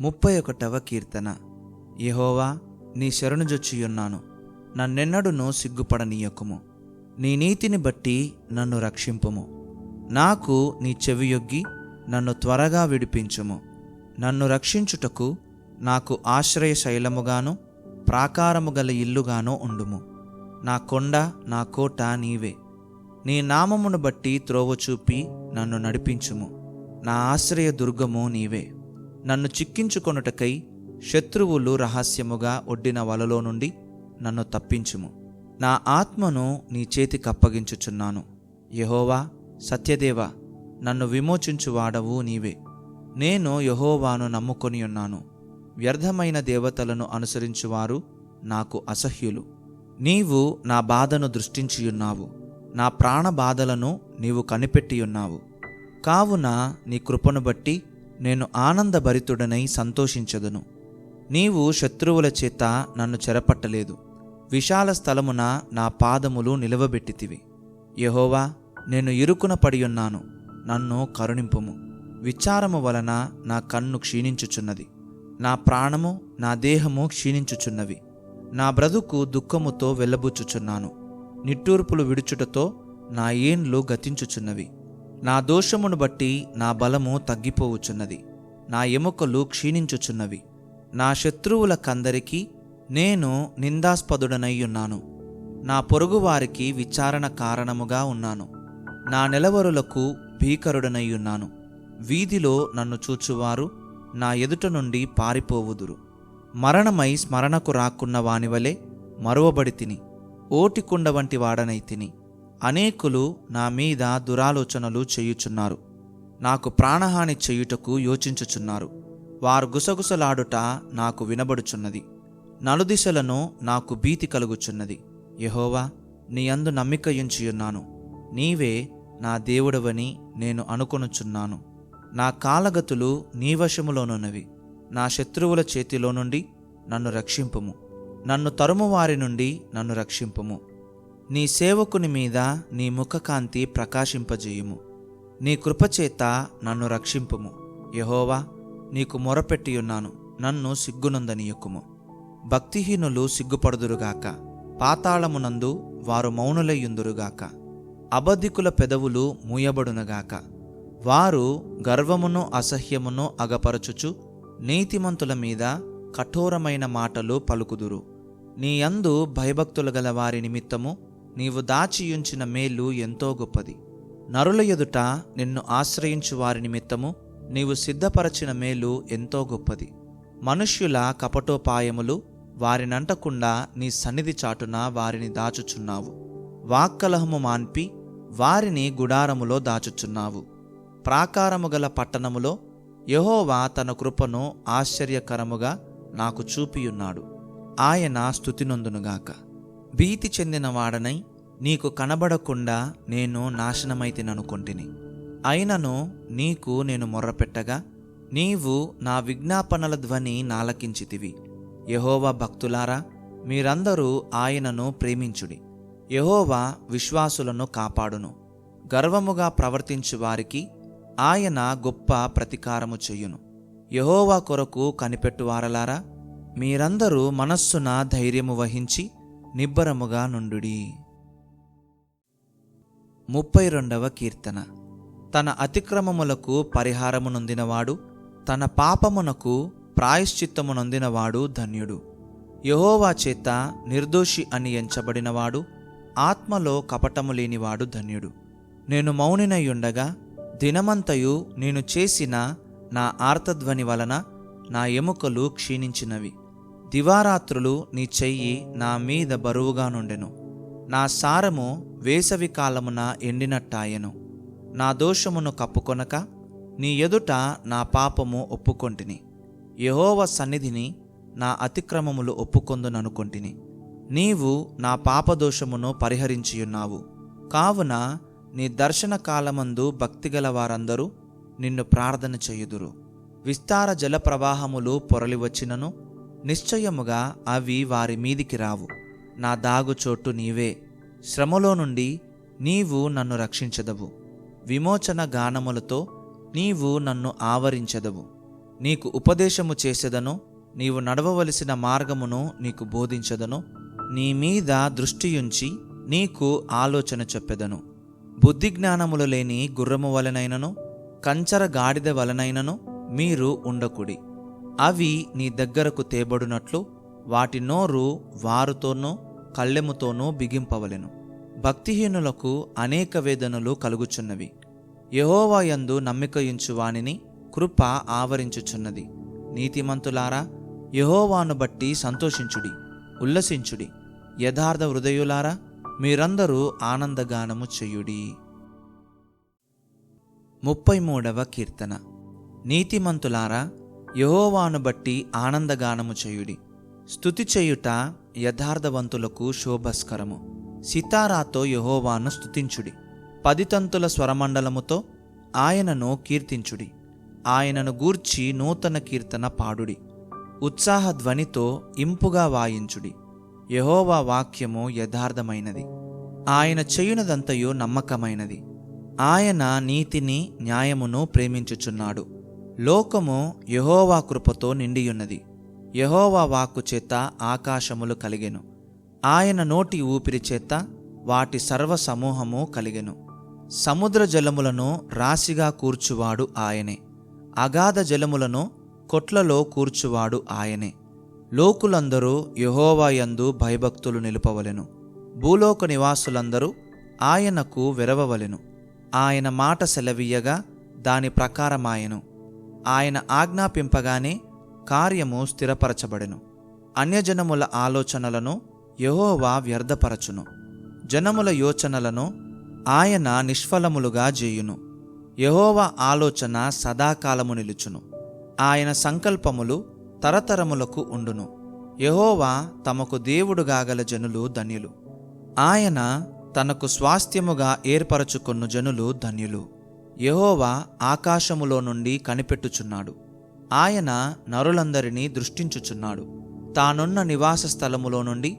ముప్పై ఒకటవ కీర్తన. యహోవా నీ శరణుజొచ్చియున్నాను నన్నెన్నడును సిగ్గుపడనీయకుము. నీ నీతిని బట్టి నన్ను రక్షింపుము. నాకు నీ చెవియొగ్గి నన్ను త్వరగా విడిపించుము. నన్ను రక్షించుటకు నాకు ఆశ్రయ శైలముగాను ప్రాకారము గల ఇల్లుగాను ఉండుము. నా కొండ నా కోట నీవే. నీ నామమును బట్టి త్రోవ చూపి నన్ను నడిపించుము. నా ఆశ్రయ దుర్గము నీవే. నన్ను చిక్కించుకొనుటకై శత్రువులు రహస్యముగా ఒడ్డిన వలలో నుండి నన్ను తప్పించుము. నా ఆత్మను నీ చేతికి అప్పగించుచున్నాను. యహోవా సత్యదేవ నన్ను విమోచించువాడవు నీవే. నేను యహోవాను నమ్ముకొని ఉన్నాను వ్యర్థమైన దేవతలను అనుసరించువారు నాకు అసహ్యులు. నీవు నా బాధను దృష్టించియున్నావు. నా ప్రాణ బాధలను నీవు కనిపెట్టియున్నావు. కావున నీ కృపను బట్టి నేను ఆనందభరితుడనై సంతోషించదును. నీవు శత్రువుల చేత నన్ను చెరపట్టలేదు. విశాల స్థలమున నా పాదములు నిలవబెట్టితివి. యహోవా నేను ఇరుకున పడియున్నాను. నన్ను కరుణింపుము. విచారము వలన నా కన్ను క్షీణించుచున్నది. నా ప్రాణము నా దేహము క్షీణించుచున్నవి. నా బ్రతుకు దుఃఖముతో వెళ్ళబుచ్చుచున్నాను నిట్టూర్పులు విడుచుటతో నా ఏండ్లు గతించుచున్నవి. నా దోషమును బట్టి నా బలము తగ్గిపోవుచున్నది. నా ఎముకలు క్షీణించుచున్నవి. నా శత్రువులకందరికీ నేను నిందాస్పదుడనయ్యున్నాను. నా పొరుగువారికి విచారణ కారణముగా ఉన్నాను. నా నెలవరులకు భీకరుడనయ్యున్నాను. వీధిలో నన్ను చూచువారు నా ఎదుట నుండి పారిపోవుదురు. మరణమై స్మరణకు రాకున్న వానివలే మరువబడి తిని ఓటికుండ వంటి వాడనై తిని అనేకులు నా మీద దురాలోచనలు చేయుచున్నారు. నాకు ప్రాణహాని చేయుటకు యోచించుచున్నారు. వారు గుసగుసలాడుట నాకు వినబడుచున్నది. నలుదిశలను నాకు భీతి కలుగుచున్నది. యహోవా నీ అందు నమ్మికయుంచియున్నాను. నీవే నా దేవుడవని నేను అనుకొనుచున్నాను. నా కాలగతులు నీ వశములోనున్నవి. నా శత్రువుల చేతిలో నుండి నన్ను రక్షింపుము. నన్ను తరుము వారి నుండి నన్ను రక్షింపుము. నీ సేవకుని మీద నీ ముఖకాంతి ప్రకాశింపజేయుము. నీ కృపచేత నన్ను రక్షింపుము. యహోవా నీకు మొరపెట్టియున్నాను. నన్ను సిగ్గునందనీయకుము. భక్తిహీనులు సిగ్గుపడుదురుగాక. పాతాళమునందు వారు మౌనులయ్యుందురుగాక. అబద్ధికుల పెదవులు మూయబడునగాక. వారు గర్వమును అసహ్యమును అగపరచుచు నీతిమంతుల మీద కఠోరమైన మాటలు పలుకుదురు. నీ యందు భయభక్తులు గల వారి నిమిత్తము నీవు దాచియుంచిన మేలు ఎంతో గొప్పది. నరుల ఎదుట నిన్ను ఆశ్రయించు వారి నిమిత్తము నీవు సిద్ధపరచిన మేలు ఎంతో గొప్పది. మనుష్యుల కపటోపాయములు వారినంటకుండా నీ సన్నిధి చాటున వారిని దాచుచున్నావు. వాక్కలహము మాన్పి వారిని గుడారములో దాచుచున్నావు. ప్రాకారము గల పట్టణములో యహోవా తన కృపను ఆశ్చర్యకరముగా నాకు చూపియున్నాడు. ఆయన స్థుతినొందునుగాక భీతి చెందిన వాడనై నీకు కనబడకుండా నేను నాశనమైతిననుకొంటిని అయినను నీకు నేను మొర్రపెట్టగా నీవు నా విజ్ఞాపనల ధ్వని నాలకించితివి. యహోవా భక్తులారా మీరందరూ ఆయనను ప్రేమించుడి. యహోవా విశ్వాసులను కాపాడును. గర్వముగా ప్రవర్తించు వారికి ఆయన గొప్ప ప్రతీకారము చెయ్యును యహోవా కొరకు కనిపెట్టువారలారా మీరందరూ మనస్సున ధైర్యము వహించి నిబ్బరముగా నుండుడి. ముప్పై రెండవ కీర్తన. తన అతిక్రమములకు పరిహారము నొందినవాడు తన పాపమునకు ప్రాయశ్చిత్తము నొందినవాడు ధన్యుడు. యహోవా చేత నిర్దోషి అని ఎంచబడినవాడు ఆత్మలో కపటము లేనివాడు ధన్యుడు. నేను మౌనినయుండగా దినమంతయు నేను చేసిన నా ఆర్తధ్వని వలన నా ఎముకలు క్షీణించినవి. దివారాత్రులు నీ చెయ్యి నా మీద బరువుగా నుండెను. నా సారము వేసవి కాలమున ఎండినట్టాయెను. నా దోషమును కప్పుకొనక నీ ఎదుట నా పాపము ఒప్పుకొంటిని. యహోవ సన్నిధిని నా అతిక్రమములు ఒప్పుకొందుననుకొంటిని. నీవు నా పాపదోషమును పరిహరించియున్నావు. కావున నీ దర్శన కాలమందు భక్తిగల వారందరూ నిన్ను ప్రార్థన చేయుదురు. విస్తార జల ప్రవాహములు పొరలివచ్చినను నిశ్చయముగా అవి వారి మీదికి రావు. నా దాగుచోటు నీవే. శ్రమలో నుండి నీవు నన్ను రక్షించదవు. విమోచన గానములతో నీవు నన్ను ఆవరించదవు. నీకు ఉపదేశము చేసేదను నీవు నడవవలసిన మార్గమును నీకు బోధించదను. నీ మీద దృష్టియుంచి నీకు ఆలోచన చెప్పెదను. బుద్ధి జ్ఞానములు లేని గుర్రము వలనైనను కంచర గాడిద వలనైనను మీరు ఉండకుడి. అవి నీ దగ్గరకు తేబడునట్లు వాటి నోరు వారుతోనూ కళ్ళెముతోనూ బిగింపవలెను. భక్తిహీనులకు అనేక వేదనలు కలుగుచున్నవి. యహోవాయందు నమ్మికయించు వానిని కృప ఆవరించుచున్నది. నీతిమంతులారా యహోవాను బట్టి సంతోషించుడి ఉల్లసించుడి. యథార్థ హృదయులారా మీరందరూ ఆనందగానము చెయ్యుడి ముప్పై మూడవ కీర్తన. నీతిమంతులారా యహోవాను బట్టి ఆనందగానము చేయుడి. స్థుతి చేయుట యథార్థవంతులకు శోభస్కరము. సితారాతో యహోవాను స్తుతించుడి. పదితంతుల స్వరమండలముతో ఆయనను కీర్తించుడి. ఆయనను గూర్చి నూతన కీర్తన పాడుడి. ఉత్సాహ ధ్వనితో ఇంపుగా వాయించుడి. యహోవా వాక్యము యథార్థమైనది. ఆయన చేయునదంతయు నమ్మకమైనది. ఆయన నీతిని న్యాయమును ప్రేమించుచున్నాడు. లోకము యహోవా కృపతో నిండియున్నది. యహోవా వాక్కు చేత ఆకాశములు కలిగెను. ఆయన నోటి ఊపిరి చేత వాటి సర్వ సమూహము కలిగెను. సముద్ర జలములను రాశిగా కూర్చువాడు ఆయనే. అగాధ జలములను కొట్లలో కూర్చువాడు ఆయనే. లోకులందరూ యహోవాయందు భయభక్తులు నిలుపవలెను. భూలోక నివాసులందరూ ఆయనకు వెరవవలెను. ఆయన మాట సెలవీయగా దాని ప్రకారమాయెను. ఆయన ఆజ్ఞాపింపగానే కార్యము స్థిరపరచబడెను. అన్యజనముల ఆలోచనలను యహోవా వ్యర్థపరచును. జనముల యోచనలను ఆయన నిష్ఫలములుగా చేయును యహోవా ఆలోచన సదాకాలము నిలుచును. ఆయన సంకల్పములు తరతరములకు ఉండును. యహోవా తమకు దేవుడుగాగల జనులు ధన్యులు. ఆయన తనకు స్వాస్థ్యముగా ఏర్పరచుకొన్న జనులు ధన్యులు. యహోవా ఆకాశములో నుండి కనిపెట్టుచున్నాడు. ఆయన నరులందరినీ దృష్టించుచున్నాడు. తానున్న నివాస స్థలములో నుండి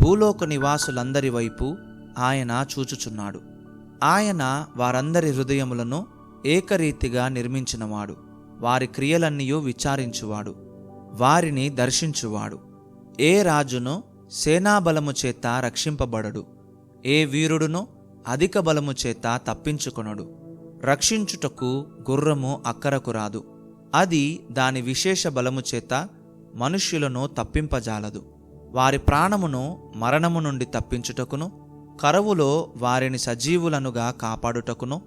భూలోక నివాసులందరి వైపు ఆయన చూచుచున్నాడు. ఆయన వారందరి హృదయములను ఏకరీతిగా నిర్మించినవాడు. వారి క్రియలన్నీయూ విచారించువాడు. వారిని దర్శించువాడు. ఏ రాజును సేనాబలము చేత రక్షింపబడడు. ఏ వీరుడును అధిక బలము చేత తప్పించుకొనడు. రక్షించుటకు గుర్రము అక్కరకు రాదు. అది దాని విశేష బలము చేత మనుష్యులను తప్పింపజాలదు. వారి ప్రాణమును మరణము నుండి తప్పించుటకును కరువులో వారిని సజీవులనుగా కాపాడుటకును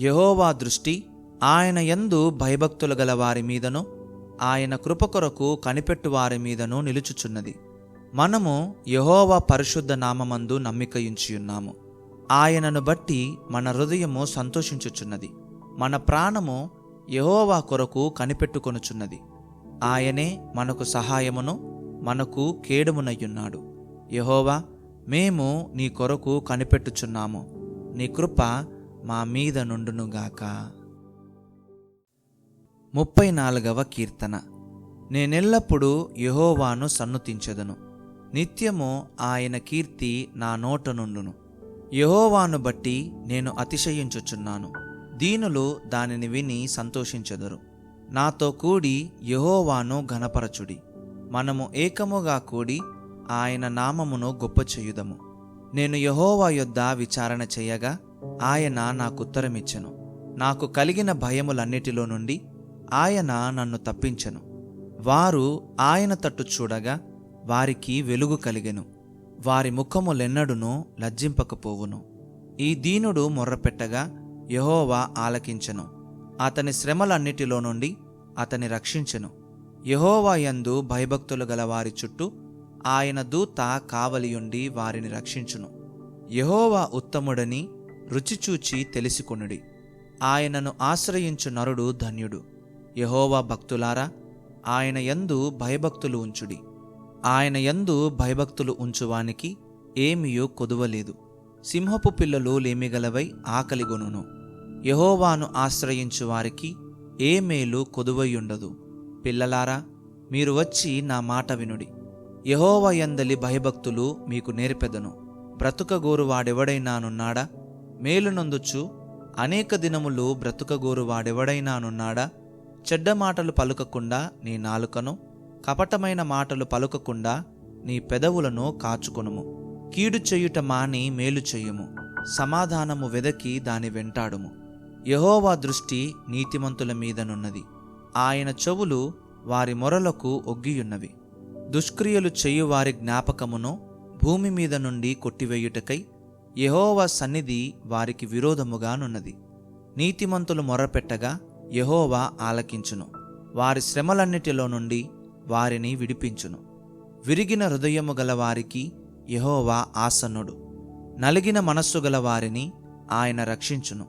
యహోవా దృష్టి ఆయన యందు భయభక్తులు గల వారి మీదను ఆయన కృప కొరకు కనిపెట్టు వారి మీదను నిలుచుచున్నది. మనము యహోవా పరిశుద్ధ నామమందు నమ్మికయుంచియున్నాము. ఆయనను బట్టి మన హృదయము సంతోషించుచున్నది. మన ప్రాణము యహోవా కొరకు కనిపెట్టుకొనుచున్నది. ఆయనే మనకు సహాయమును మనకు కేడుమునయ్యున్నాడు. యహోవా మేము నీ కొరకు కనిపెట్టుచున్నాము. నీ కృప మా మీద నుండునుగాక ముప్పై నాలుగవ కీర్తన. నేనెల్లప్పుడూ యహోవాను సన్నుతించెదను. నిత్యము ఆయన కీర్తి నా నోట నుండును. యహోవాను బట్టి నేను అతిశయించుచున్నాను. దీనులు దానిని విని సంతోషించెదరు. నాతో కూడి యహోవాను ఘనపరచుడి. మనము ఏకముగా కూడి ఆయన నామమును గొప్ప చేయుదము నేను యహోవా యొద్ద విచారణ చేయగా ఆయన నాకుత్తరమిచ్చెను. నాకు కలిగిన భయములన్నిటిలో నుండి ఆయన నన్ను తప్పించెను. వారు ఆయన తట్టు చూడగా వారికి వెలుగు కలిగెను. వారి ముఖములెన్నడును లజ్జింపకపోవును. ఈ దీనుడు మొర్రపెట్టగా యహోవా ఆలకించెను. అతని శ్రమలన్నిటిలో నుండి అతని రక్షించెను. యహోవా యందు భయభక్తులు గల వారి చుట్టూ ఆయన దూత కావలియుండి వారిని రక్షించును. యహోవా ఉత్తముడని రుచిచూచి తెలిసికొనుడి. ఆయనను ఆశ్రయించు నరుడు ధన్యుడు. యహోవా భక్తులారా ఆయన యందు భయభక్తులు ఉంచుడి. ఆయన యందు భయభక్తులు ఉంచువానికి ఏమియో కొదువలేదు. సింహపు పిల్లలు లేమిగలవై ఆకలిగొనును యహోవాను ఆశ్రయించు వారికి ఏ మేలు కొదువయుండదు. పిల్లలారా మీరు వచ్చి నా మాట వినుడి. యహోవ యందలి భయభక్తులు మీకు నేర్పెదను. బ్రతుకగోరు వాడెవడైనానున్నాడా మేలునందుచు అనేక దినములు బ్రతుకగోరు వాడెవడైనానున్నాడా చెడ్డ మాటలు పలుకకుండా నీ నాలుకను కపటమైన మాటలు పలుకకుండా నీ పెదవులను కాచుకొనుము. కీడు చేయుట మాని మేలు చెయ్యుము సమాధానము వెదకి దాని వెంటాడుము. యహోవా దృష్టి నీతిమంతుల మీదనున్నది ఆయన చెవులు వారి మొరలకు ఒగ్గియున్నవి. దుష్క్రియలు చేయు వారి జ్ఞాపకమును భూమి మీద నుండి కొట్టివేయుటకై యహోవా సన్నిధి వారికి విరోధముగానున్నది నీతిమంతులు మొరపెట్టగా యహోవా ఆలకించును. వారి శ్రమలన్నిటిలో నుండి వారిని విడిపించును. విరిగిన హృదయము గలవారికి యహోవా ఆసన్నుడు. నలిగిన మనస్సు గలవారిని ఆయన రక్షించును.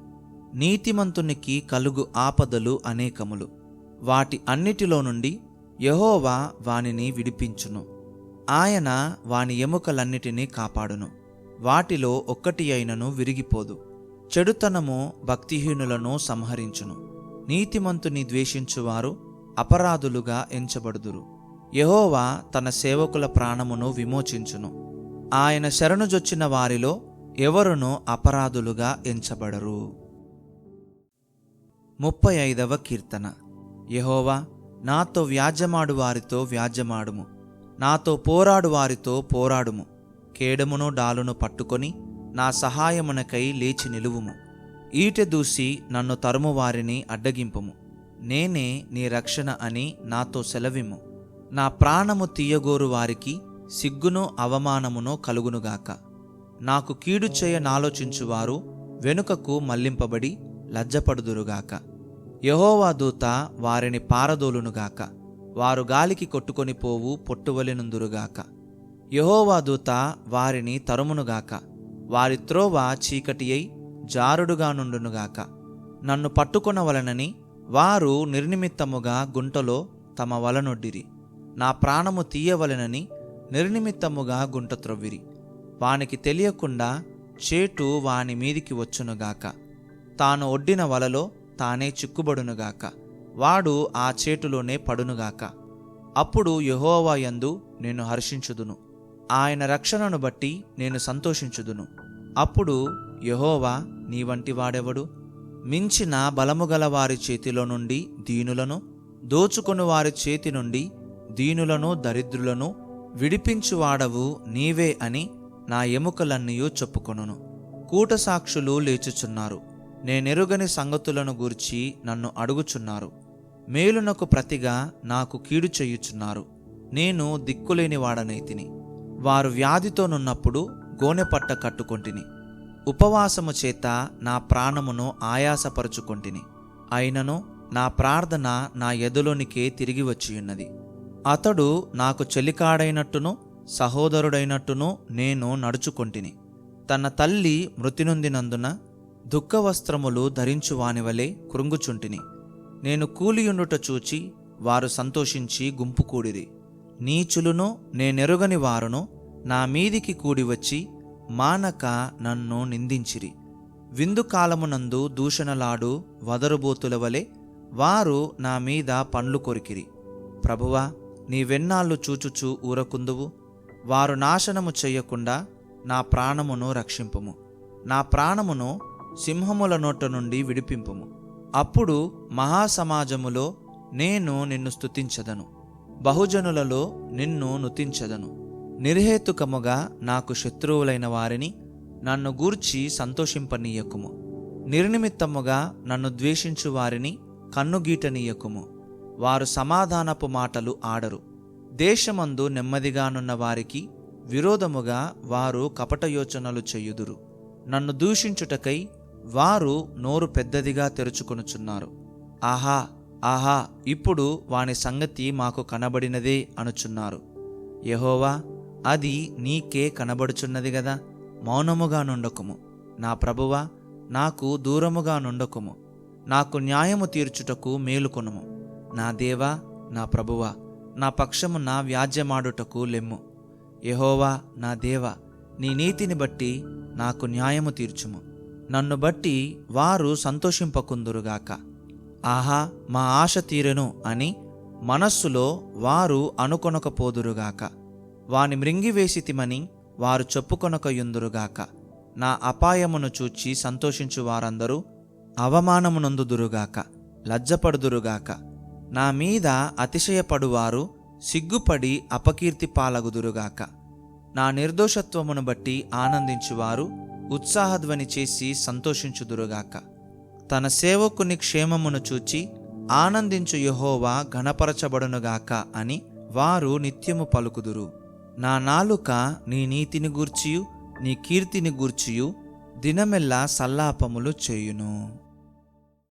నీతిమంతునికి కలుగు ఆపదలు అనేకములు. వాటి అన్నిటిలో నుండి యహోవా వానిని విడిపించును. ఆయన వాని ఎముకలన్నిటినీ కాపాడును. వాటిలో ఒక్కటి అయినను విరిగిపోదు. చెడుతనము భక్తిహీనులను సంహరించును. నీతిమంతుని ద్వేషించువారు అపరాధులుగా ఎంచబడుదురు. యహోవా తన సేవకుల ప్రాణమును విమోచించును. ఆయన శరణుజొచ్చిన వారిలో ఎవరునూ అపరాధులుగా ఎంచబడరు. ముప్పై ఐదవ కీర్తన. యహోవా నాతో వ్యాజ్యమాడు వారితో వ్యాజ్యమాడుము. నాతో పోరాడు వారితో పోరాడుము. కేడమును డాలును పట్టుకొని నా సహాయమునకై లేచి నిలువుము. ఈటె దూసి నన్ను తరుము వారిని అడ్డగింపుము. నేనే నీ రక్షణ అని నాతో సెలవిము నా ప్రాణము తీయగోరు వారికి సిగ్గును అవమానమునో కలుగునుగాక. నాకు కీడు చేయ నాలోచించువారు వెనుకకు మళ్ళింపబడి లజ్జపడుదురుగాక. యహోవా దూత వారిని పారదోలునుగాక. వారు గాలికి కొట్టుకొని పోవు పొట్టువలెనుందురుగాక. యహోవా దూత వారిని తరుమునుగాక. వారి త్రోవ చీకటి అయి జారుడుగా నుండునుగాక నన్ను పట్టుకొనవలనని వారు నిర్నిమిత్తముగా గుంటలో తమ వలనొడ్డిరి. నా ప్రాణము తీయవలెనని నిర్నిమిత్తముగా గుంట త్రొవ్విరి. వానికి తెలియకుండా చేటు వాని మీదికి వచ్చునుగాక. తాను ఒడ్డిన వలలో తానే చిక్కుబడునుగాక. వాడు ఆ చేటులోనే పడునుగాక. అప్పుడు యెహోవా యందు నేను హర్షించుదును. ఆయన రక్షణను బట్టి నేను సంతోషించుదును. అప్పుడు యెహోవా నీ వంటి వాడెవడు? మించిన బలముగల వారి చేతిలో నుండి దీనులను దోచుకొని వారి చేతి నుండి దీనులను దరిద్రులను విడిపించువాడవు నీవే అని నా ఎముకలన్నీయూ చెప్పుకొనును. కూటసాక్షులు లేచుచున్నారు. నేనెరుగని సంగతులను గూర్చి నన్ను అడుగుచున్నారు. మేలునకు ప్రతిగా నాకు కీడు చేయుచున్నారు. నేను దిక్కులేని వాడనైతిని వారు వ్యాధితోనున్నప్పుడు గోనెపట్ట కట్టుకొంటిని. ఉపవాసము చేత నా ప్రాణమును ఆయాసపరుచుకొంటిని. అయినను నా ప్రార్థన నా ఎదులోనికే తిరిగి వచ్చియున్నది. అతడు నాకు చెలికాడైనట్టును సహోదరుడైనట్టును నేను నడుచుకొంటిని. తన తల్లి మృతినొందినందున దుఃఖవస్త్రములు ధరించువానివలే కృంగుచుంటిని. నేను కూలియుండుట చూచి వారు సంతోషించి గుంపు కూడిరి నీచులును నేనెరుగని వారును నా మీదికి కూడి వచ్చి మానక నన్ను నిందించిరి. విందు కాలమునందు దూషణలాడు వదరుబోతుల వలె వారు నా మీద పండ్లు కొరికిరి. ప్రభువా నీ వెన్నాళ్ళు చూచుచూ ఊరకుందువు. వారు నాశనము చెయ్యకుండా నా ప్రాణమును రక్షింపుము. నా ప్రాణమును సింహముల నోట నుండి విడిపింపుము. అప్పుడు మహాసమాజములో నేను నిన్ను స్తుతించదను. బహుజనులలో నిన్ను నుతించదను. నిర్హేతుకముగా నాకు శత్రువులైన వారిని నన్ను గూర్చి సంతోషింపనీయకుము. నిర్నిమిత్తముగా నన్ను ద్వేషించు వారిని కన్నుగీటనీయకుము. వారు సమాధానపు మాటలు ఆడరు. దేశమందు నెమ్మదిగానున్న వారికి విరోధముగా వారు కపటయోచనలు చేయుదురు. నన్ను దూషించుటకై వారు నోరు పెద్దదిగా తెరుచుకొనుచున్నారు. ఆహా ఆహా ఇప్పుడు వాని సంగతి మాకు కనబడినదే అనుచున్నారు. యహోవా అది నీకే కనబడుచున్నది గదా. మౌనముగా నుండకుము. నా ప్రభువా నాకు దూరముగా నుండకుము. నాకు న్యాయము తీర్చుటకు మేలుకొనుము. నా దేవా నా ప్రభువా నా పక్షమున వ్యాజ్యమాడుటకు లెమ్ము. యహోవా నా దేవా నీ నీతిని బట్టి నాకు న్యాయము తీర్చుము. నన్ను బట్టి వారు సంతోషింపకుందురుగాక. ఆహా మా ఆశ తీరెను అని మనస్సులో వారు అనుకొనకపోదురుగాక. వాని మృంగివేసితిమని వారు చెప్పుకొనకయుందురుగాక. నా అపాయమును చూచి సంతోషించు వారందరూ అవమానమునందుదురుగాక లజ్జపడుదురుగాక. నా మీద అతిశయపడువారు సిగ్గుపడి అపకీర్తి పాలగుదురుగాక. నా నిర్దోషత్వమును బట్టి ఆనందించువారు ఉత్సాహధ్వని చేసి సంతోషించుదురుగాక. తన సేవకుని క్షేమమును చూచి ఆనందించు యహోవా ఘనపరచబడునుగాక అని వారు నిత్యము పలుకుదురు. నా నాలుక నీ నీతిని గూర్చియు నీ కీర్తిని గూర్చియు దినమెల్లా సల్లాపములు చేయును.